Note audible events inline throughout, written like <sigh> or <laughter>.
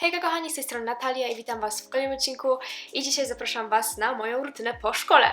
Hejka kochani, z tej strony Natalia i witam Was w kolejnym odcinku i dzisiaj zapraszam Was na moją rutynę po szkole.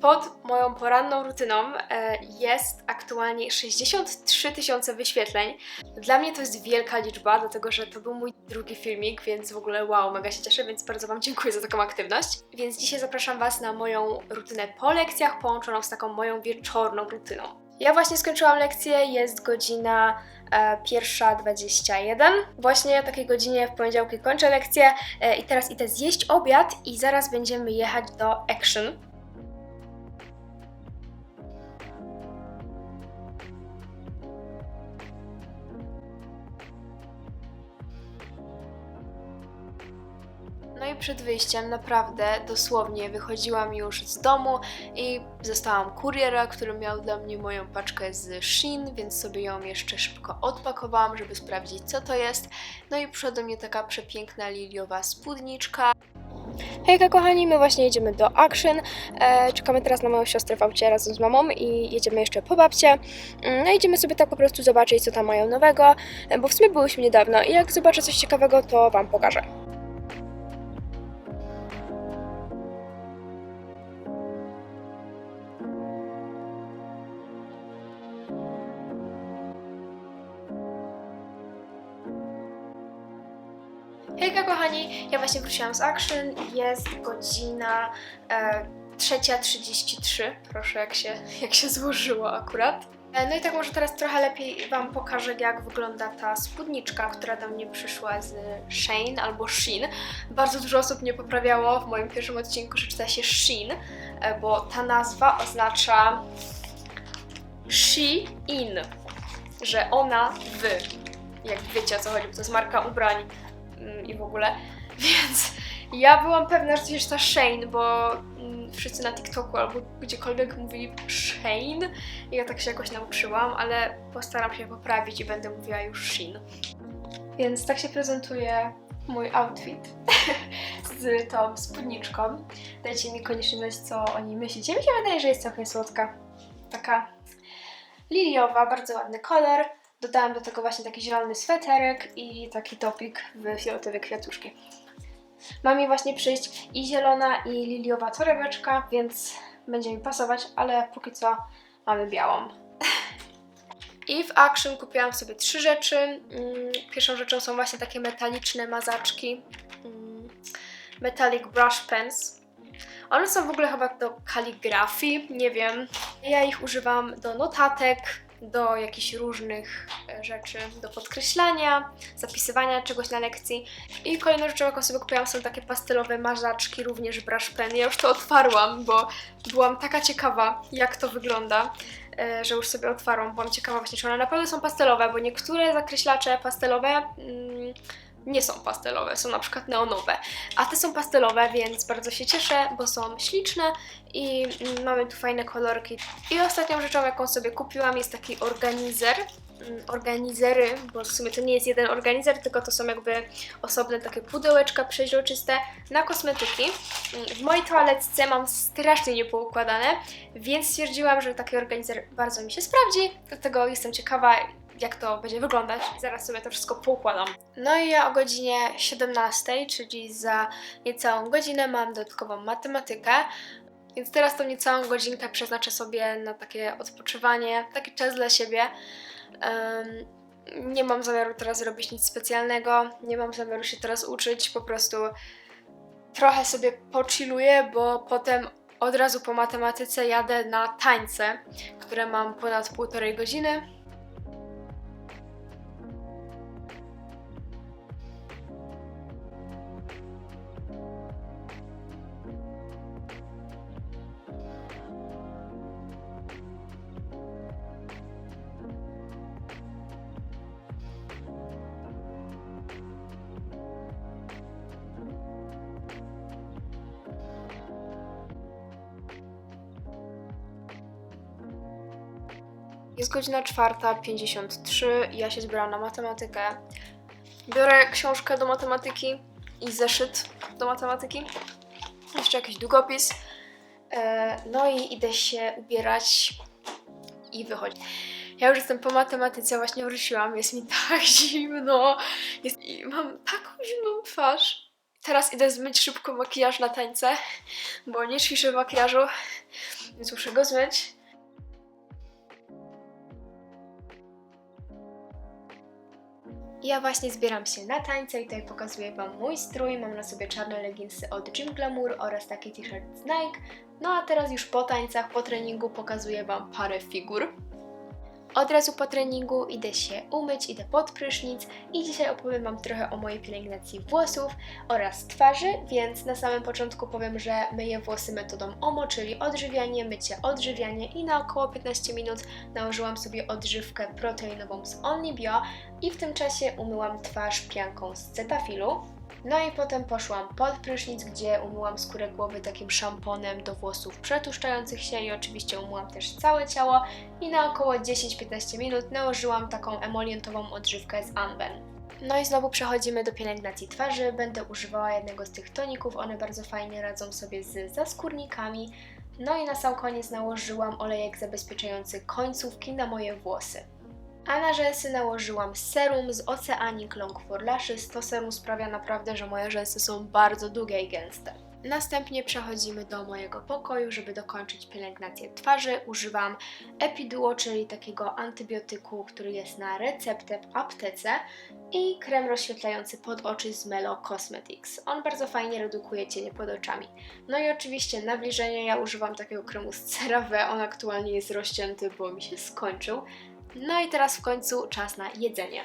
Pod moją poranną rutyną e, jest aktualnie 63 tysiące wyświetleń. Dla mnie to jest wielka liczba, dlatego że to był mój drugi filmik, więc w ogóle wow, mega się cieszę, więc bardzo Wam dziękuję za taką aktywność. Więc dzisiaj zapraszam Was na moją rutynę po lekcjach, połączoną z taką moją wieczorną rutyną. Ja właśnie skończyłam lekcję, jest godzina e, pierwsza 21. Właśnie o takiej godzinie w poniedziałki kończę lekcję e, i teraz idę zjeść obiad i zaraz będziemy jechać do Action. No i przed wyjściem naprawdę dosłownie wychodziłam już z domu i zostałam kuriera, który miał dla mnie moją paczkę z Shein, więc sobie ją jeszcze szybko odpakowałam, żeby sprawdzić co to jest. No i przyszła do mnie taka przepiękna liliowa spódniczka. Hejka kochani, my właśnie jedziemy do Action. E, czekamy teraz na moją siostrę w aucie razem z mamą i jedziemy jeszcze po babcie. Mm, No idziemy sobie tak po prostu zobaczyć co tam mają nowego, bo w sumie byłyśmy niedawno i jak zobaczę coś ciekawego to Wam pokażę. Hejka kochani, ja właśnie wróciłam z Action, jest godzina e, 3.33, proszę jak się, <laughs> jak się złożyło akurat. E, No i tak może teraz trochę lepiej Wam pokażę jak wygląda ta spódniczka, która do mnie przyszła z Shane albo Shein. Bardzo dużo osób mnie poprawiało w moim pierwszym odcinku, że czyta się Shein, e, bo ta nazwa oznacza she in, że ona, wy. Jak wiecie o co chodzi, bo to jest marka ubrań i w ogóle. <laughs> Więc ja byłam pewna, że to jest ta Shane, bo mm, wszyscy na TikToku albo gdziekolwiek mówili Shane i ja tak się jakoś nauczyłam, ale postaram się poprawić i będę mówiła już Shein. Więc tak się prezentuje mój outfit <laughs> z tą spódniczką. Dajcie mi koniecznie znać, co o niej myślicie. Mi się wydaje, że jest całkiem słodka. Taka liliowa, bardzo ładny kolor. Dodałam do tego właśnie taki zielony sweterek i taki topik w fioletowe kwiatuszki. Ma mi właśnie przyjść i zielona, i liliowa torebeczka, więc będzie mi pasować, ale póki co mamy białą. <laughs> I w Action kupiłam sobie trzy rzeczy. Mm, Pierwszą rzeczą są właśnie takie metaliczne mazaczki. Mm, Metallic Brush Pens. One są w ogóle chyba do kaligrafii, nie wiem. Ja ich używam do notatek, do jakichś różnych e, rzeczy, do podkreślania, zapisywania czegoś na lekcji. I kolejną rzeczą, jaką sobie kupiłam, są takie pastelowe marzaczki, również brush pen. Ja już to otwarłam, bo byłam taka ciekawa, jak to wygląda, e, że już sobie otwarłam. Byłam ciekawa właśnie, czy one naprawdę są pastelowe, bo niektóre zakreślacze pastelowe mm, nie są pastelowe, są na przykład neonowe, a te są pastelowe, więc bardzo się cieszę, bo są śliczne i mamy tu fajne kolorki. I ostatnią rzeczą, jaką sobie kupiłam, jest taki organizer. Mm, Organizery, bo w sumie to nie jest jeden organizer, tylko to są jakby osobne takie pudełeczka przeźroczyste na kosmetyki. Mm, W mojej toaletce mam strasznie niepoukładane, więc stwierdziłam, że taki organizer bardzo mi się sprawdzi, dlatego jestem ciekawa, jak to będzie wyglądać. Zaraz sobie to wszystko poukładam. No i ja o godzinie 17, czyli za niecałą godzinę mam dodatkową matematykę. Więc teraz tą niecałą godzinkę przeznaczę sobie na takie odpoczywanie, taki czas dla siebie. Em, nie mam zamiaru teraz robić nic specjalnego, nie mam zamiaru się teraz uczyć, po prostu trochę sobie pochilluję, bo potem od razu po matematyce jadę na tańce, które mam ponad półtorej godziny. Jest godzina 4.53 i ja się zbieram na matematykę. Biorę książkę do matematyki i zeszyt do matematyki. Jeszcze jakiś długopis. E, No i idę się ubierać i wychodzić. Ja już jestem po matematyce, właśnie wróciłam, jest mi <laughs> tak zimno. Jest, I mam taką zimną twarz. Teraz idę zmyć szybko makijaż na tańce, bo nie ćwiczę w makijażu, więc muszę go zmyć. Ja właśnie zbieram się na tańce i tutaj pokazuję Wam mój strój. Mam na sobie czarne leginsy od Gym Glamour oraz taki t-shirt z Nike. No a teraz już po tańcach, po treningu pokazuję Wam parę figur. Od razu po treningu idę się umyć, idę pod prysznic i dzisiaj opowiem Wam trochę o mojej pielęgnacji włosów oraz twarzy, więc na samym początku powiem, że myję włosy metodą OMO, czyli odżywianie, mycie, odżywianie i na około 15 minut nałożyłam sobie odżywkę proteinową z OnlyBio i w tym czasie umyłam twarz pianką z Cetafilu. No i potem poszłam pod prysznic, gdzie umyłam skórę głowy takim szamponem do włosów przetłuszczających się i oczywiście umyłam też całe ciało i na około 10-15 minut nałożyłam taką emolientową odżywkę z Anwen. No i znowu przechodzimy do pielęgnacji twarzy. Będę używała jednego z tych toników, one bardzo fajnie radzą sobie z zaskórnikami. No i na sam koniec nałożyłam olejek zabezpieczający końcówki na moje włosy. A na rzęsy nałożyłam serum z Oceanic Long for Lashes. To serum sprawia naprawdę, że moje rzęsy są bardzo długie i gęste. Następnie przechodzimy do mojego pokoju, żeby dokończyć pielęgnację twarzy. Używam Epiduo, czyli takiego antybiotyku, który jest na receptę w aptece i krem rozświetlający pod oczy z Melo Cosmetics. On bardzo fajnie redukuje cienie pod oczami. No i oczywiście nawilżenie, ja używam takiego kremu z CeraVe, on aktualnie jest rozcięty, bo mi się skończył. No i teraz w końcu czas na jedzenie.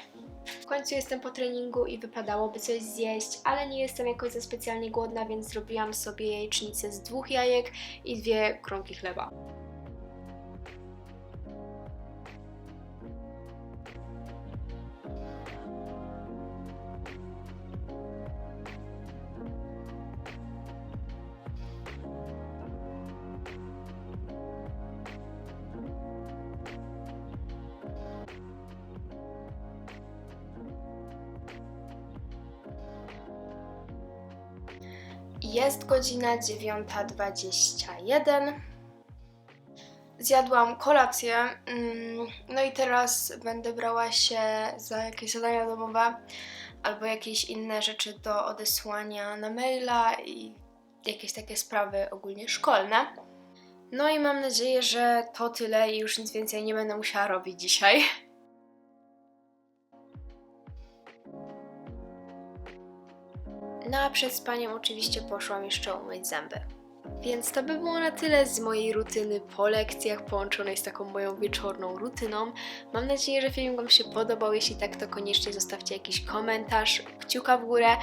W końcu jestem po treningu i wypadałoby coś zjeść, ale nie jestem jakoś za specjalnie głodna, więc zrobiłam sobie jajecznicę z dwóch jajek i dwie kromki chleba. Jest godzina 9.21. Zjadłam kolację, mm, no i teraz będę brała się za jakieś zadania domowe albo jakieś inne rzeczy do odesłania na maila i jakieś takie sprawy ogólnie szkolne. No i mam nadzieję, że to tyle i już nic więcej nie będę musiała robić dzisiaj. No a przed spaniem oczywiście poszłam jeszcze umyć zęby. Więc to by było na tyle z mojej rutyny po lekcjach połączonej z taką moją wieczorną rutyną. Mam nadzieję, że film Wam się podobał. Jeśli tak, to koniecznie zostawcie jakiś komentarz, kciuka w górę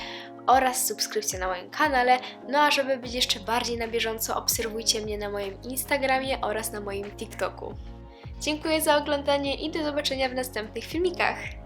oraz subskrypcję na moim kanale. No a żeby być jeszcze bardziej na bieżąco, obserwujcie mnie na moim Instagramie oraz na moim TikToku. Dziękuję za oglądanie i do zobaczenia w następnych filmikach.